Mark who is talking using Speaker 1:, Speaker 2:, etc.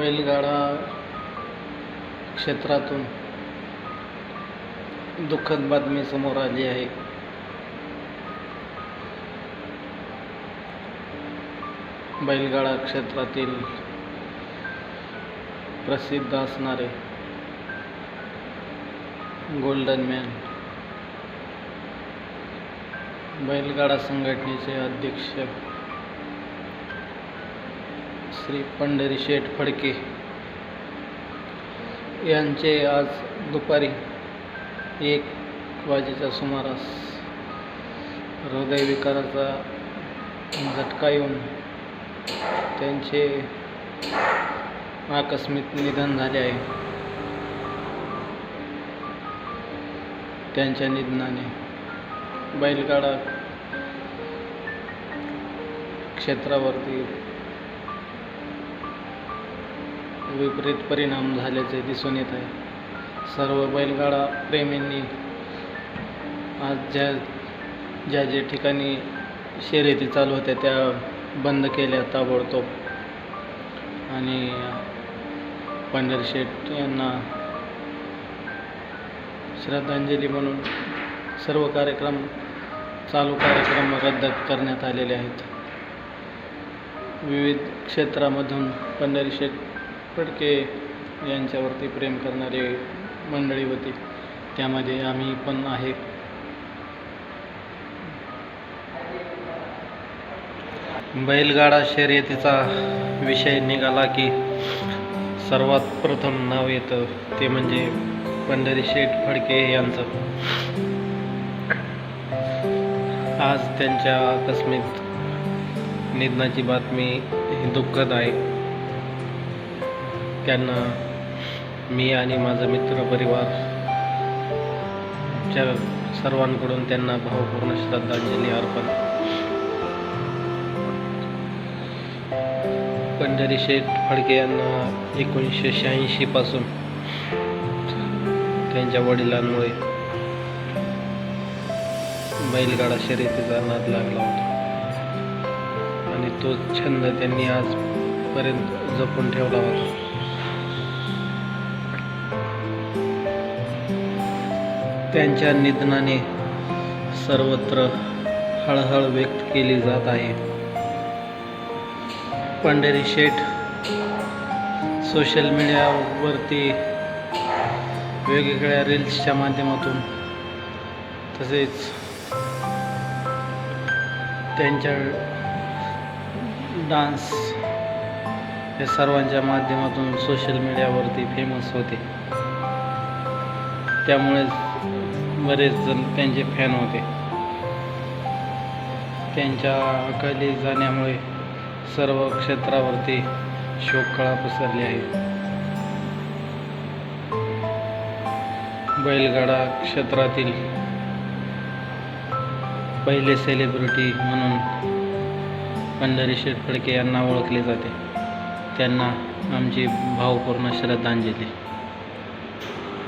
Speaker 1: बैलगाडा क्षेत्रातून दुःखद बातमी समोर आली आहे. बैलगाडा क्षेत्रातील प्रसिद्ध असणारे गोल्डन मॅन बैलगाडा संघटनेचे अध्यक्ष श्री पंढरी शेठ फडके यांचे आज दुपारी एक वाजेच्या सुमारास हृदयविकाराचा झटका येऊन त्यांचे आकस्मिक निधन झाले आहे. त्यांच्या निधनाने बैलगाडा क्षेत्रावरती विपरीत परिणाम झाल्याचे दिसून येत आहे. सर्व बैलगाडा प्रेमींनी आज ज्या ज्या ज्या ठिकाणी शर्यती चालू होत्या त्या बंद केल्या ताबडतोब. आणि पंढर शेठ यांना श्रद्धांजली म्हणून सर्व कार्यक्रम चालू कार्यक्रम रद्द करण्यात आलेले आहेत. विविध क्षेत्रामधून पंढरी शेठ फडके यांच्यावरती प्रेम करणारी मंडळी होती. त्यामध्ये आम्ही पण आहे. बैलगाडा शर्यतीचा विषय निघाला की सर्वात प्रथम नाव येतं ते म्हणजे पंढरी शेठ फडके यांचं. आज त्यांच्या आकस्मित निधनाची बातमी ही दुःखद आहे. त्यांना मी आणि माझा मित्र परिवार च्या सर्वांकडून त्यांना भावपूर्ण श्रद्धांजली अर्पण. पंढरी शेठ फडके यांना एकोणीसशे शहाऐंशी पासून त्यांच्या वडिलांमुळे बैलगाडा शर्यतीचा नाद लागला होता. आणि तो छंद त्यांनी आजपर्यंत जपून ठेवला होता. त्यांच्या निधनाने सर्वत्र हळहळ व्यक्त केली जात आहे. पंढरी शेठ सोशल मीडियावरती वेगवेगळ्या रील्सच्या माध्यमातून तसेच त्यांच्या डान्स या सर्वांच्या माध्यमातून सोशल मीडियावरती फेमस होते. त्यामुळे बरेच जण त्यांचे फॅन होते. त्यांच्या अकाली जाण्यामुळे सर्व क्षेत्रावरती शोककळा पसरली आहे. बैलगाडा क्षेत्रातील पहिले सेलिब्रिटी म्हणून पंढरी शेठ फडके यांना ओळखले जाते. त्यांना आमची भावपूर्ण श्रद्धांजली.